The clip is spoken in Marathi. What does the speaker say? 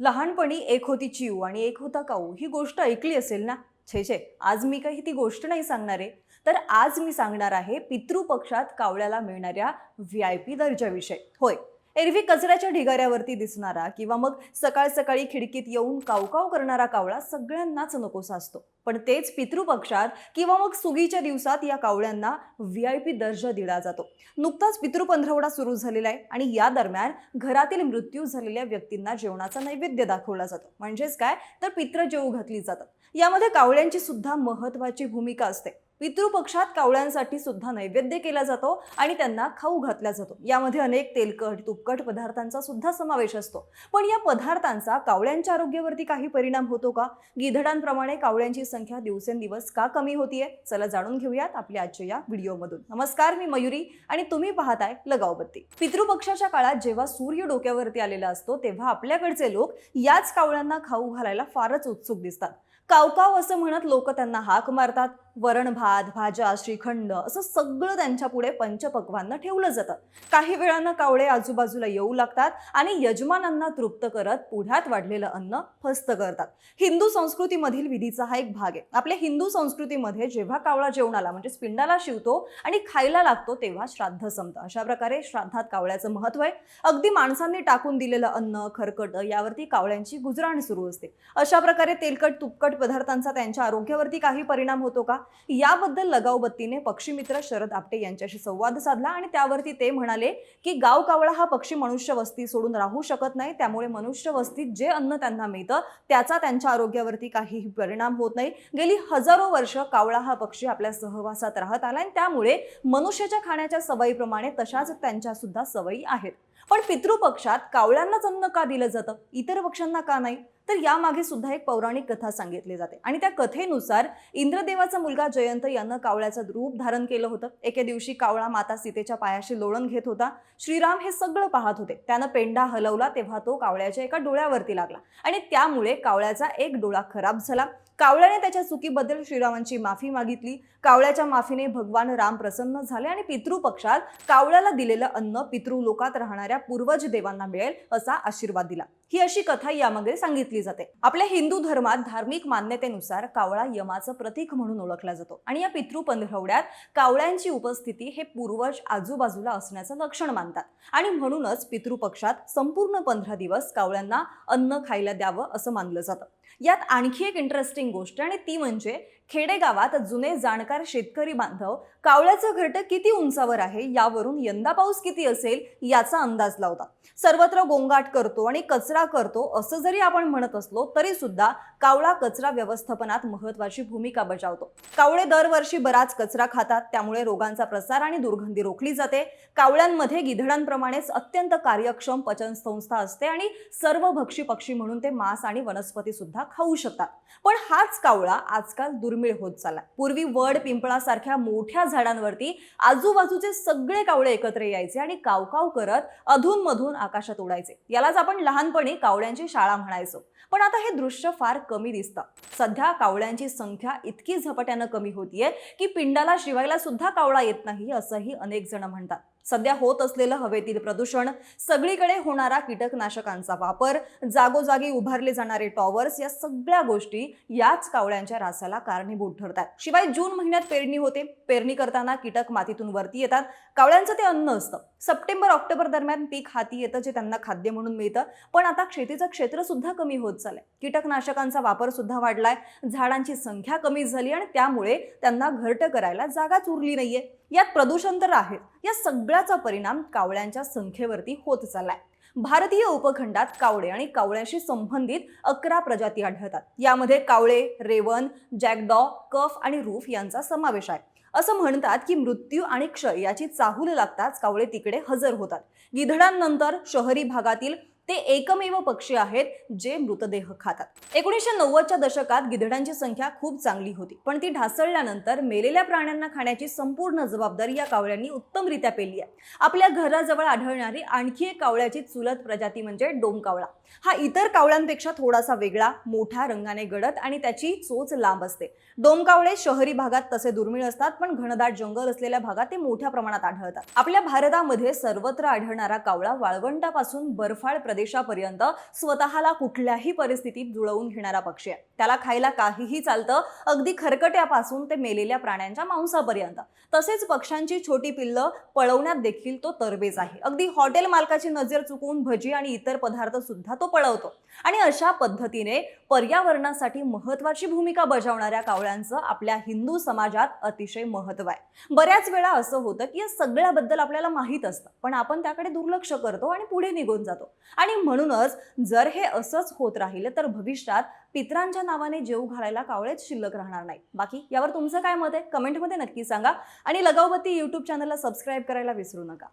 लहानपणी एक होती चिऊ आणि एक होता काऊ. ही गोष्ट ऐकली असेल ना? छे छे. आज मी काही ती गोष्ट नाही सांगणार आहे. तर आज मी सांगणार आहे पितृपक्षात कावळ्याला मिळणाऱ्या व्ही आय पी दर्जाविषयी. होय. एरवी कचऱ्याच्या ढिगाऱ्यावरती दिसणारा किंवा मग सकाळ सकाळी खिडकीत येऊन कावकाव करणारा कावळा सगळ्यांनाच नकोसा असतो. पण तेच पितृपक्षात किंवा मग सुगीच्या दिवसात या कावळ्यांना व्ही आय पी दर्जा दिला जातो. नुकताच पितृपंधरवडा सुरू झालेला आहे आणि या दरम्यान घरातील मृत्यू झालेल्या व्यक्तींना जेवणाचा नैवेद्य दाखवला जातो. म्हणजेच काय? तर पित्र जेवू घातली जातात. यामध्ये कावळ्यांची सुद्धा महत्वाची भूमिका असते. पितृपक्षात कावळ्यांसाठी सुद्धा नैवेद्य केला जातो आणि त्यांना खाऊ घातला जातो. यामध्ये अनेक तेलकट तुपकट पदार्थांचा सुद्धा समावेश असतो. पण या पदार्थांचा कावळ्यांच्या आरोग्यावरती काही परिणाम होतो का? गिधडांप्रमाणे कावळ्यांची संख्या दिवसेंदिवस का कमी होतीये? चला जाणून घेऊयात आपल्या आजच्या या व्हिडिओमधून. नमस्कार मी मयुरी आणि तुम्ही पाहताय लगावबत्ती. पितृपक्षाच्या काळात जेव्हा सूर्य डोक्यावरती आलेला असतो तेव्हा आपल्याकडचे लोक याच कावळ्यांना खाऊ घालायला फारच उत्सुक दिसतात. कावकाव असं म्हणत लोक त्यांना हाक मारतात. वरण भात भाज्या श्रीखंड असं सगळं त्यांच्या पुढे पंचपक्वांना ठेवलं जातं. काही वेळानं कावळे आजूबाजूला येऊ लागतात आणि यजमानांना तृप्त करत पुढ्यात वाढलेलं अन्न फस्त करतात. हिंदू संस्कृतीमधील विधीचा हा एक भाग आहे. आपल्या हिंदू संस्कृतीमध्ये जेव्हा कावळा जेवणाला म्हणजे पिंडाला शिवतो आणि खायला लागतो तेव्हा श्राद्ध संपतं. अशा प्रकारे श्राद्धात कावळ्याचं महत्त्व आहे. अगदी माणसांनी टाकून दिलेलं अन्न खरकट यावरती कावळ्यांची गुजराण सुरू असते. अशा प्रकारे तेलकट तुपकट पदार्थांचा त्यांच्या आरोग्यावरती काही परिणाम होतो का? याबद्दल लगावबत्तीने पक्षीमित्र शरद आपटे यांच्याशी संवाद साधला आणि त्यावरती ते म्हणाले की गाव कावळा हा पक्षी मनुष्य वस्ती सोडून राहू शकत नाही. त्यामुळे मनुष्य वस्तीत जे अन्न त्यांना मिळतं त्याचा त्यांच्या आरोग्यावरती काहीही परिणाम होत नाही. गेली हजारो वर्ष कावळा हा पक्षी आपल्या सहवासात राहत आला आणि त्यामुळे मनुष्याच्या खाण्याच्या सवयीप्रमाणे तशाच त्यांच्या सुद्धा सवयी आहेत. पण पितृपक्षात कावळ्यांनाच अन्न का दिलं जातं? इतर पक्षांना का नाही? तर यामागे सुद्धा एक पौराणिक कथा सांगितली जाते. आणि त्या कथेनुसार इंद्रदेवाचा मुलगा जयंत यानं कावळ्याचं रूप धारण केलं होतं. एके दिवशी कावळा माता सीतेच्या पायाशी लोळण घेत होता. श्रीराम हे सगळं पाहत होते. त्यानं पेंडा हलवला तेव्हा तो कावळ्याच्या एका डोळ्यावरती लागला. आणि त्यामुळे कावळ्याचा एक डोळा खराब झाला. कावळ्याने त्याच्या चुकीबद्दल श्रीरामांची माफी मागितली. कावळ्याच्या माफीने भगवान राम प्रसन्न झाले आणि पितृपक्षात कावळ्याला दिलेलं अन्न पितृलोकात राहणाऱ्या पूर्वज देवांना मिळेल असा आशीर्वाद दिला. ही अशी कथा यामध्ये सांगितली जाते. आपल्या हिंदू धर्मात धार्मिक मान्यतेनुसार कावळा यमाचं प्रतीक म्हणून ओळखला जातो आणि या पितृ पंधरवड्यात कावळ्यांची उपस्थिती हे पूर्वज आजूबाजूला असण्याचं लक्षण मानतात. आणि म्हणूनच पितृपक्षात संपूर्ण पंधरा दिवस कावळ्यांना अन्न खायला द्यावं असं मानलं जातं. यात आणखी एक इंटरेस्टिंग गोष्ट आणि ती म्हणजे खेडेगावात जुने जाणकार शेतकरी बांधव कावळ्याचं घरटं किती उंचावर आहे यावरून यंदा पाऊस किती असेल याचा अंदाज लावतात. सर्वत्र गोंगाट करतो आणि कचरा करतो असं जरी आपण म्हणत असलो तरी सुद्धा कावळा कचरा व्यवस्थापनात महत्वाची भूमिका बजावतो. कावळे दरवर्षी बराच कचरा खातात त्यामुळे रोगांचा प्रसार आणि दुर्गंधी रोखली जाते. कावळ्यांमध्ये गिधडांप्रमाणेच अत्यंत कार्यक्षम पचन संस्था असते आणि सर्व भक्षी पक्षी म्हणून ते मांस आणि वनस्पती सुद्धा खाऊ शकतात. पण हाच कावळा आजकाल दुर्मिळ होत चालला पूर्वी वड पिंपळासारख्या मोठ्या झाडांवरती आजूबाजूचे सगळे कावळे एकत्र यायचे आणि कावकाव करत अधूनमधून आकाशात उडायचे. यालाच आपण लहानपणी कावळ्यांची शाळा म्हणायचो. पण आता हे दृश्य फार कमी दिसतं. सध्या कावळ्यांची संख्या इतकी झपाट्यानं कमी होतीये की पिंडाला शिवायला सुद्धा कावळा येत नाही असंही अनेक जण म्हणतात. सध्या होत असलेलं हवेतील प्रदूषण सगळीकडे होणारा कीटकनाशकांचा वापर जागोजागी उभारले जाणारे टॉवर्स या सगळ्या गोष्टी याच कावळ्यांच्या रासाला कारणीभूत ठरतात. शिवाय जून महिन्यात पेरणी होते. पेरणी करताना कीटक मातीतून वरती येतात. कावळ्यांचं ते अन्न असतं. सप्टेंबर ऑक्टोबर दरम्यान पीक हाती येतं जे त्यांना खाद्य म्हणून मिळतं. पण आता शेतीचं क्षेत्र सुद्धा कमी होत चाललंय. कीटकनाशकांचा वापर सुद्धा वाढलाय. झाडांची संख्या कमी झाली आणि त्यामुळे त्यांना घरटं करायला जागाच उरली नाहीये. यात प्रदूषण तर आहे या सगळ्याचा परिणाम कावळ्यांच्या संख्येवरती होत चाललाय. भारतीय उपखंडात कावळे आणि कावळ्याशी संबंधित अकरा प्रजाती आढळतात. यामध्ये कावळे रेवन जॅकडॉ कफ आणि रूफ यांचा समावेश आहे. असं म्हणतात की मृत्यू आणि क्षय याची चाहूल लागताच कावळे तिकडे हजर होतात. गिधडांनंतर शहरी भागातील ते एकमेव पक्षी आहेत जे मृतदेह खातात. एकोणीसशे नव्वदच्या दशकात गिधडांची संख्या खूप चांगली होती पण ती ढासळल्यानंतर मेलेल्या प्राण्यांना खाण्याची संपूर्ण जबाबदारी या कावळ्यांनी उत्तमरित्या पेली आहे. आपल्या घराजवळ आढळणारी आणखी एक कावळ्याची चुलत प्रजाती म्हणजे डोमकावळा. हा इतर कावळ्यांपेक्षा थोडासा वेगळा मोठ्या रंगाने गडद आणि त्याची चोच लांब असते. डोमकावळे शहरी भागात तसे दुर्मिळ असतात पण घनदाट जंगल असलेल्या भागात ते मोठ्या प्रमाणात आढळतात. आपल्या भारतामध्ये सर्वत्र आढळणारा कावळा वाळवंटापासून बर्फाळ प्रदेश प्रदेशापर्यंत स्वतःला कुठल्याही परिस्थितीत जुळवून घेणारा पक्षी आहे. त्याला खायला काहीही चालतं अगदी खरकट्यापासून ते मेलेल्या प्राण्यांच्या मांसापर्यंत. तसेच पक्ष्यांची छोटी पिल्लं पळवण्यात देखील तो तरबेज आहे. अगदी हॉटेल मालकाची नजर चुकवून भजी आणि इतर पदार्थ सुद्धा तो पळवतो. आणि अशा पद्धतीने पर्यावरणासाठी महत्वाची भूमिका बजावणाऱ्या कावळ्यांचं आपल्या हिंदू समाजात अतिशय महत्त्व आहे. बऱ्याच वेळा असं होतं की या सगळ्याबद्दल आपल्याला माहीत असतं पण आपण त्याकडे दुर्लक्ष करतो आणि पुढे निघून जातो. आणि म्हणूनच जर हे असंच होत राहिलं तर भविष्यात पित्रांच्या नावाने जेव घालायला कावळेच शिल्लक राहणार नाही. बाकी यावर तुमचं काय मत आहे? कमेंटमध्ये नक्की सांगा. आणि लगावबत्ती यूट्यूब चॅनलला सबस्क्राईब करायला विसरू नका.